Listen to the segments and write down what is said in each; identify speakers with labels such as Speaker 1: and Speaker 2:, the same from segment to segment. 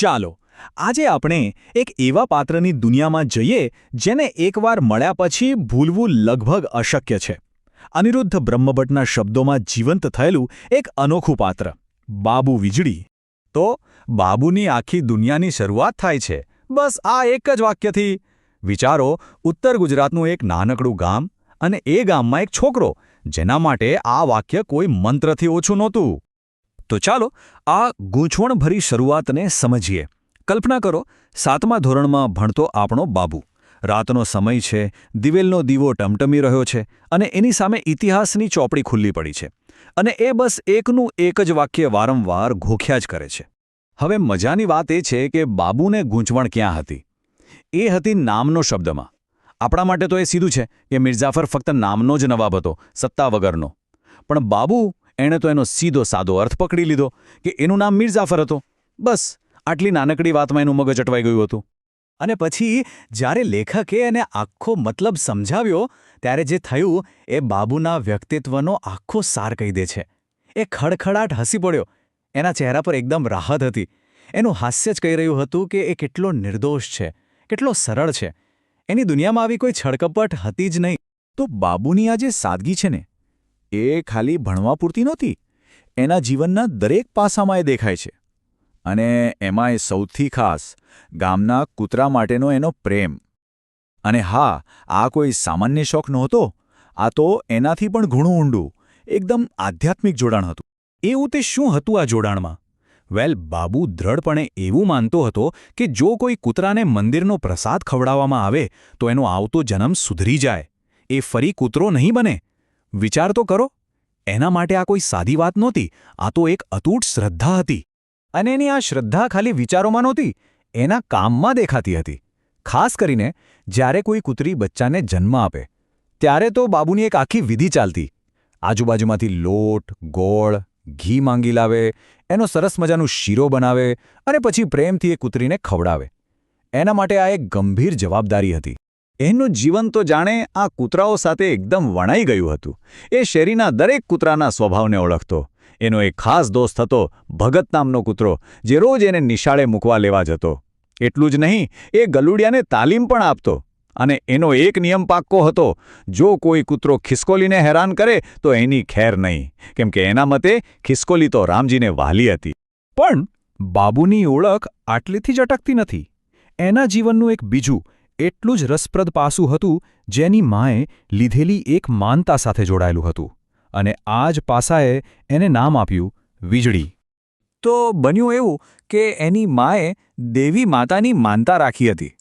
Speaker 1: ચાલો, આજે આપણે એક એવા પાત્રની દુનિયામાં જઈએ જેને એકવાર મળ્યા પછી ભૂલવું લગભગ અશક્ય છે. અનિરુદ્ધ બ્રહ્મભટ્ટના શબ્દોમાં જીવંત થયેલું એક અનોખું પાત્ર, બાબુ વીજળી. તો, બાબુની આખી દુનિયાની શરૂઆત થાય છે. બસ આ એક જ વાક્યથી. વિચારો, ઉત્તર ગુજરાતનું એક નાનકડું ગામ અને એ ગામમાં એક છોકરો, જેના માટે આ વાક્ય કોઈ મંત્રથી ઓછું નહોતું. તો ચાલો આ ગૂંચવણભરી શરૂઆતને સમજીએ. કલ્પના કરો, સાતમા ધોરણમાં ભણતો આપણો બાબુ. રાતનો સમય છે, દિવેલનો દીવો ટમટમી રહ્યો છે અને એની સામે ઇતિહાસની ચોપડી ખુલ્લી પડી છે અને એ બસ એકનું એક જ વાક્ય વારંવાર ઘોખ્યા જ કરે છે. હવે મજાની વાત એ છે કે બાબુને ગૂંચવણ ક્યાં હતી? એ હતી નામનો શબ્દમાં. આપણા માટે તો એ સીધું છે કે મિર્ઝાફર ફક્ત નામનો જ નવાબ હતો, સત્તા વગરનો. પણ બાબુ એણે તો એનો સીધો સાદો અર્થ પકડી લીધો કે એનું નામ મિર્ઝાફર હતો. બસ, આટલી નાનકડી વાતમાં એનું મગજ અટવાઈ ગયું હતું. અને પછી, જ્યારે લેખકે એને આખો મતલબ સમજાવ્યો, ત્યારે જે થયું, એ બાબુના વ્યક્તિત્વનો આખો સાર કહી દે છે. એ ખડખડાટ હસી પડ્યો. એના ચહેરા પર એકદમ રાહત હતી. એનું હાસ્ય જ કહી રહ્યું હતું કે એ કેટલો નિર્દોષ છે, કેટલો સરળ છે. એની દુનિયામાં આવી કોઈ છળકપટ હતી જ નહીં. તો બાબુની આ જે સાદગી છે ને એ ખાલી ભણવા પૂરતી નહોતી. એના જીવનના દરેક પાસામાં એ દેખાય છે. અને એમાં એ સૌથી ખાસ, ગામના કૂતરા માટેનો એનો પ્રેમ. અને હા, આ કોઈ સામાન્ય શોખ નહોતો. આ તો એનાથી પણ ઘણું ઊંડું, એકદમ આધ્યાત્મિક જોડાણ હતું. એવું તે શું હતું આ જોડાણમાં? વેલ, બાબુ દ્રઢપણે એવું માનતો હતો કે જો કોઈ કૂતરાને મંદિરનો પ્રસાદ ખવડાવવામાં આવે, તો એનો આવતો જન્મ સુધરી જાય. એ ફરી કૂતરો નહીં બને. વિચાર તો કરો. એના માટે આ કોઈ સાદી વાત નહોતી. આ તો એક અતૂટ શ્રદ્ધા હતી. અને એની આ શ્રદ્ધા ખાલી વિચારોમાં નહોતી. એના કામમાં દેખાતી હતી. ખાસ કરીને જ્યારે કોઈ કૂતરી બચ્ચાને જન્મ આપે. ત્યારે તો બાબુની એક આખી વિધિ ચાલતી. આજુબાજુમાંથી લોટ, ગોળ, ઘી માંગી લાવે, એનો સરસ મજાનું શીરો બનાવે અને પછી પ્રેમથી એ કૂતરીને ખવડાવે. એના માટે આ એક ગંભીર જવાબદારી હતી. એનું જીવન તો જાણે આ કૂતરાઓ સાથે એકદમ વણાઈ ગયું હતું. એ શેરીના દરેક કૂતરાના સ્વભાવને ઓળખતો. એનો એક ખાસ દોસ્ત હતો, ભગત નામનો કૂતરો, જે રોજ એને નિશાળે મૂકવા લેવા જતો. એટલું જ નહીં, એ ગલુડિયાને તાલીમ પણ આપતો. અને એનો એક નિયમ પાક્કો હતો, જો કોઈ કૂતરો ખિસકોલીને હેરાન કરે, તો એની ખેર નહીં. કેમ કે એના મતે, ખિસકોલી તો રામજીને વહાલી હતી. પણ, બાબુની ઓળખ આટલીથી જ અટકતી નથી. એના જીવનનું એક બીજું એટલું જ રસપ્રદ પાસું હતું, જેની માએ લીધેલી એક માનતા સાથે જોડાયેલું હતું અને આ જ પાસાએ એને નામ આપ્યું, વીજળી. તો બન્યું એવું કે એની માએ દેવી માતાની માનતા રાખી હતી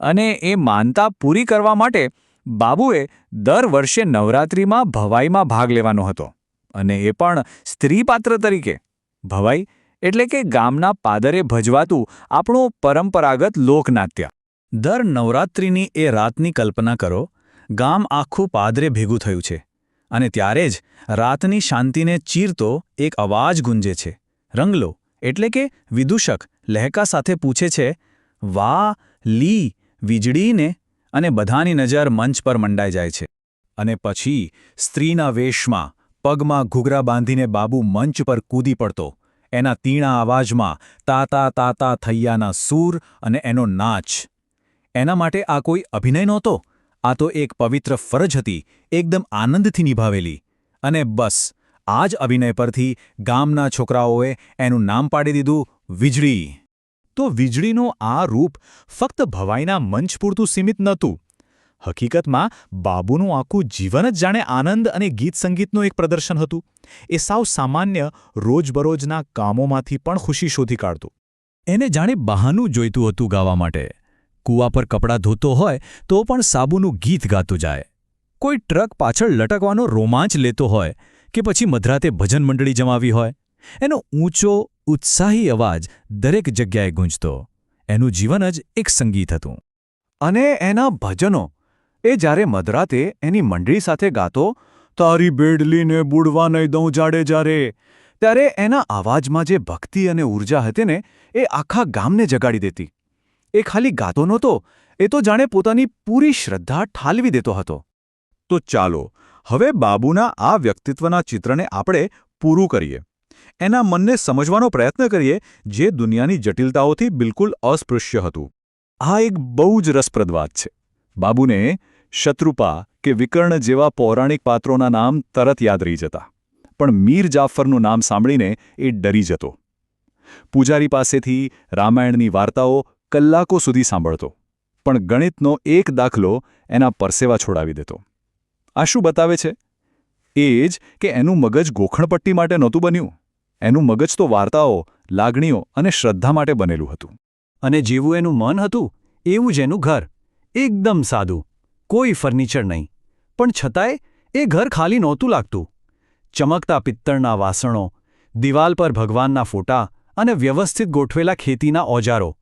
Speaker 1: અને એ માનતા પૂરી કરવા માટે બાબુએ દર વર્ષે નવરાત્રિમાં ભવાઈમાં ભાગ લેવાનો હતો અને એ પણ સ્ત્રી પાત્ર તરીકે. ભવાઈ એટલે કે ગામના પાદરે ભજવાતું આપણું પરંપરાગત લોકનાટ્ય. દર નવરાત્રિની એ રાતની કલ્પના કરો, ગામ આખું પાદરે ભેગું થયું છે અને ત્યારે જ રાતની શાંતિને ચીરતો એક અવાજ ગુંજે છે. રંગલો, એટલે કે વિદૂષક, લહેકા સાથે પૂછે છે વા લી, વીજળીને? અને બધાની નજર મંચ પર મંડાઈ જાય છે. અને પછી સ્ત્રીના વેશમાં પગમાં ઘૂઘરા બાંધીને બાબુ મંચ પર કૂદી પડતો. એના તીણા અવાજમાં તાતા તાતા થૈયાના સૂર અને એનો નાચ. એના માટે આ કોઈ અભિનય નહોતો. આ તો એક પવિત્ર ફરજ હતી, એકદમ આનંદથી નિભાવેલી. અને બસ, આ જ અભિનય પરથી ગામના છોકરાઓએ એનું નામ પાડી દીધું, વીજળી. તો વીજળીનું આ રૂપ ફક્ત ભવાઈના મંચ પૂરતું સીમિત નહોતું. હકીકતમાં, બાબુનું આખું જીવન જ જાણે આનંદ અને ગીત સંગીતનું એક પ્રદર્શન હતું. એ સાવ સામાન્ય, રોજબરોજના કામોમાંથી પણ ખુશી શોધી કાઢતું. એને જાણે બહાનું જોઈતું હતું ગાવા માટે. કૂવા પર કપડાં ધોતો હોય તો પણ સાબુનું ગીત ગાતું જાય. કોઈ ટ્રક પાછળ લટકવાનો રોમાંચ લેતો હોય કે પછી મધરાતે ભજન મંડળી જમાવી હોય, એનો ઊંચો, ઉત્સાહી અવાજ દરેક જગ્યાએ ગૂંજતો. એનું જીવન જ એક સંગીત હતું. અને એના ભજનો, એ જ્યારે મધરાતે એની મંડળી સાથે ગાતો, તારી બેડલીને બુડવા નહીં દઉં જાડે જારે, ત્યારે એના અવાજમાં જે ભક્તિ અને ઊર્જા હતી ને, એ આખા ગામને જગાડી દેતી. એ ખાલી ગાતો નહોતો, એ તો જાણે પોતાની પૂરી શ્રદ્ધા ઠાલવી દેતો હતો. તો ચાલો, હવે બાબુના આ વ્યક્તિત્વના ચિત્રને આપણે પૂરું કરીએ. એના મનને સમજવાનો પ્રયત્ન કરીએ, જે દુનિયાની જટિલતાઓથી બિલકુલ અસ્પૃશ્ય હતું. આ એક બહુ જ રસપ્રદ વાત છે. બાબુને શત્રુપા કે વિકર્ણ જેવા પૌરાણિક પાત્રોના નામ તરત યાદ રહી જતા. પણ મીર જાફરનું નામ સાંભળીને એ ડરી જતો. પૂજારી પાસેથી રામાયણની વાર્તાઓ કલાકો સુધી સાંભળતો, પણ ગણિતનો એક દાખલો એના પરસેવા છોડાવી દેતો. આ શું બતાવે છે? એ જ કે એનું મગજ ગોખણપટ્ટી માટે નહોતું બન્યું. એનું મગજ તો વાર્તાઓ, લાગણીઓ અને શ્રદ્ધા માટે બનેલું હતું.
Speaker 2: અને જેવું એનું મન હતું, એવું જ એનું ઘર. એકદમ સાદું. કોઈ ફર્નિચર નહીં. પણ છતાંય એ ઘર ખાલી નહોતું લાગતું. ચમકતા પિત્તળના વાસણો, દિવાલ પર ભગવાનના ફોટા અને વ્યવસ્થિત ગોઠવેલા ખેતીના ઓજારો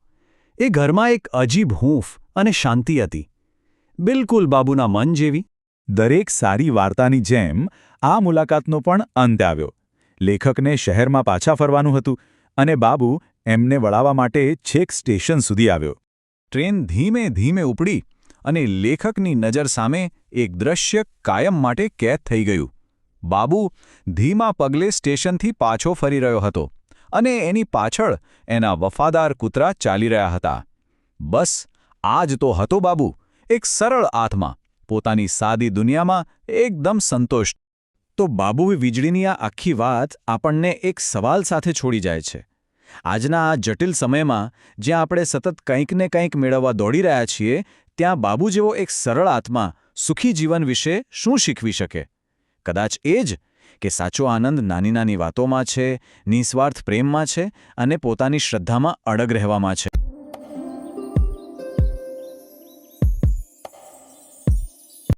Speaker 2: એ ઘરમાં એક અજીબ હૂંફ અને શાંતિ હતી. બિલકુલ બાબુના મન જેવી,
Speaker 1: દરેક સારી વાર્તાની જેમ આ મુલાકાતનો પણ અંત આવ્યો. લેખકને શહેરમાં પાછા ફરવાનું હતું અને બાબુ એમને વળાવવા માટે છેક સ્ટેશન સુધી આવ્યો. ટ્રેન ધીમે ધીમે ઉપડી અને લેખકની નજર સામે એક દ્રશ્ય કાયમ માટે કેદ થઈ ગયું. બાબુ ધીમા પગલે સ્ટેશનથી પાછો ફરી રહ્યો હતો. અને એની પાછળ એના વફાદાર કૂતરા ચાલી રહ્યા હતા. બસ આ જ તો હતો બાબુ, એક સરળ આત્મા, પોતાની સાદી દુનિયામાં એકદમ સંતોષ. તો બાબુ વીજળીની આ આખી વાત આપણને એક સવાલ સાથે છોડી જાય છે. આજના આ જટિલ સમયમાં, જ્યાં આપણે સતત કંઈક ને કંઈક મેળવવા દોડી રહ્યા છીએ, ત્યાં બાબુ જેવો એક સરળ આત્મા સુખી જીવન વિશે શું શીખવી શકે? કદાચ એ જ કે સાચો આનંદ નાની નાની વાતોમાં છે, નિસ્વાર્થ પ્રેમમાં છે અને પોતાની શ્રદ્ધામાં અડગ રહેવામાં છે.